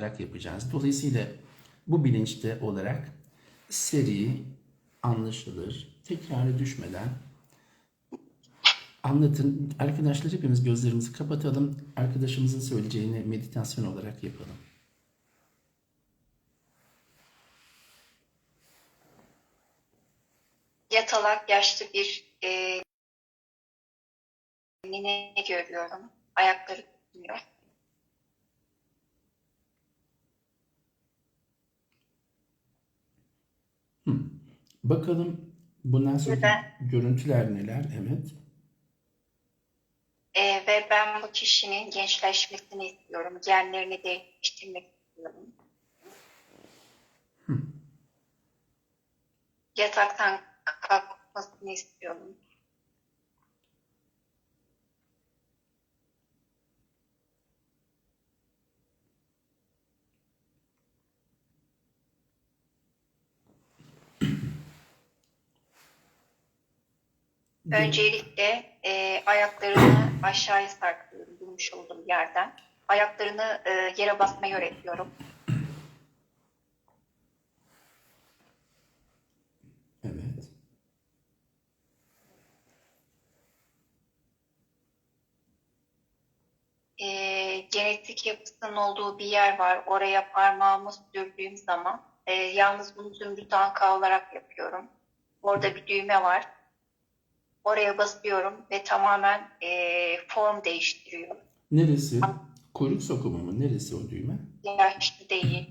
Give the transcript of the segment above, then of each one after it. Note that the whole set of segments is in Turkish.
olarak yapacağız. Dolayısıyla bu bilinçte olarak seri, anlaşılır, tekrarı düşmeden anlatın. Arkadaşlar hepimiz gözlerimizi kapatalım. Arkadaşımızın söyleyeceğini meditasyon olarak yapalım. Yatalak yaşlı bir e, nine görüyorum. Ayakları tutmuyor. Bakalım bundan sonra Neden? görüntüler neler? Evet. E, ve ben bu kişinin gençleşmesini istiyorum. Genlerini değiştirmek istiyorum. Yataktan kalkmasını istiyorum. Öncelikle e, ayaklarını aşağıya sarkıtıyorum durmuş olduğum yerden. Ayaklarını e, yere basmayı öğretiyorum. Evet. E, genetik yapısının olduğu bir yer var. Oraya parmağımı sürdüğüm zaman e, yalnız bunu zümrüt anka olarak yapıyorum. Orada bir düğme var. Oraya basıyorum ve tamamen e, form değiştiriyor. Neresi? Kuyruk sokumu mu? Neresi o düğme? Yaşlı değil.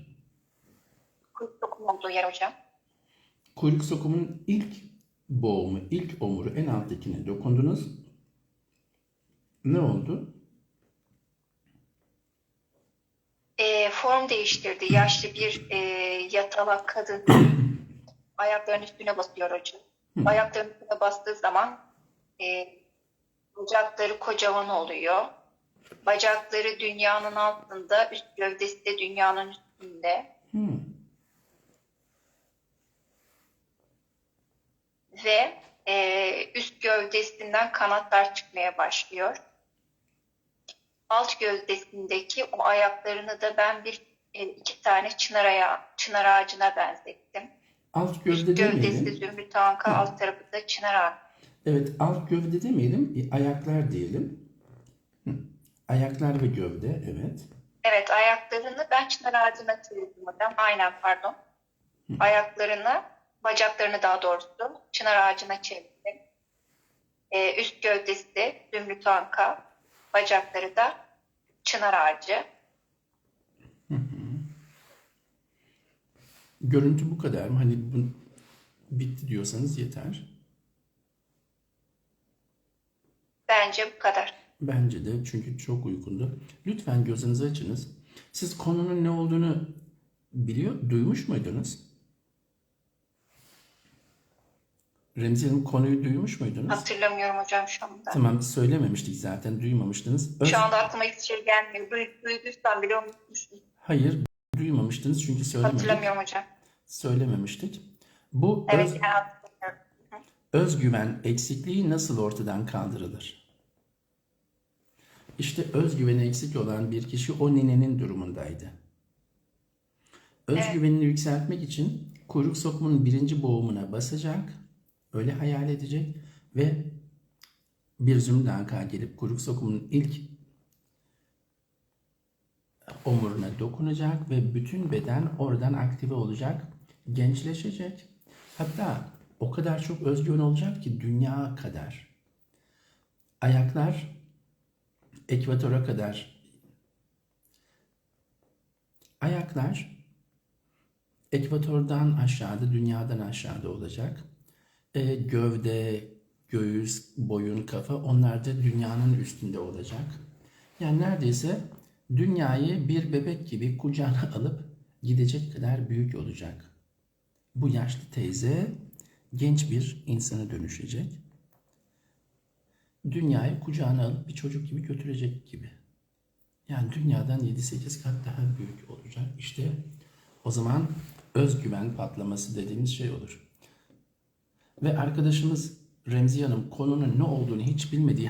Kurt dokum olduğu yer hocam. Kuyruk sokumunun ilk boğumu, ilk omuru en alttakine dokundunuz. Ne oldu? E, form değiştirdi. Yaşlı bir e, yatalak kadın ayaklarının üstüne basıyor hocam. Ayaklarının üstüne bastığı zaman e, bacakları kocaman oluyor. Bacakları dünyanın altında, üst gövdesi de dünyanın üstünde. Hmm. Ve e, üst gövdesinden kanatlar çıkmaya başlıyor. Alt gövdesindeki o ayaklarını da ben bir e, iki tane çınar, ayağı, çınar ağacına benzettim. Alt Üst gövde gövdesi demeyelim. zümrüt anka, alt tarafı da çınar ağacı. Evet, alt gövde demeyelim, e, ayaklar diyelim. Hı. Ayaklar ve gövde, evet. Evet, ayaklarını ben çınar ağacına çevirdim hocam. Aynen pardon. Ayaklarını, bacaklarını daha doğrusu çınar ağacına çevirdim. Ee, üst gövdesi de zümrüt anka, bacakları da çınar ağacı. Görüntü bu kadar mı? Hani bu bitti diyorsanız yeter. Bence bu kadar. Bence de çünkü çok uykundu. Lütfen gözünüzü açınız. Siz konunun ne olduğunu biliyor, duymuş muydunuz? Remzi Hanım konuyu duymuş muydunuz? Hatırlamıyorum hocam şu anda. Tamam söylememiştik zaten duymamıştınız. Öz- Şu anda aklıma hiçbir şey gelmiyor. Duy, duyduysam bile unutmuşum. Hayır duymamıştınız çünkü söylemedik. Hatırlamıyorum hocam. Söylememiştik. Bu Evet, öz- yani. Özgüven eksikliği nasıl ortadan kaldırılır? İşte özgüveni eksik olan bir kişi o ninenin durumundaydı. Özgüvenini yükseltmek için kuyruk sokumunun birinci boğumuna basacak, öyle hayal edecek ve bir zümrüt anka gelip kuyruk sokumunun ilk omuruna dokunacak ve bütün beden oradan aktive olacak, gençleşecek. Hatta o kadar çok özgüven olacak ki dünya kadar. Ayaklar ekvatora kadar. Ayaklar ekvatordan aşağıda, dünyadan aşağıda olacak. E, gövde, göğüs, boyun, kafa onlar da dünyanın üstünde olacak. Yani neredeyse dünyayı bir bebek gibi kucağına alıp gidecek kadar büyük olacak. Bu yaşlı teyze genç bir insana dönüşecek. Dünyayı kucağına alıp bir çocuk gibi götürecek gibi. Yani dünyadan 7-8 kat daha büyük olacak. İşte o zaman özgüven patlaması dediğimiz şey olur. Ve arkadaşımız Remziye Hanım konunun ne olduğunu hiç bilmediği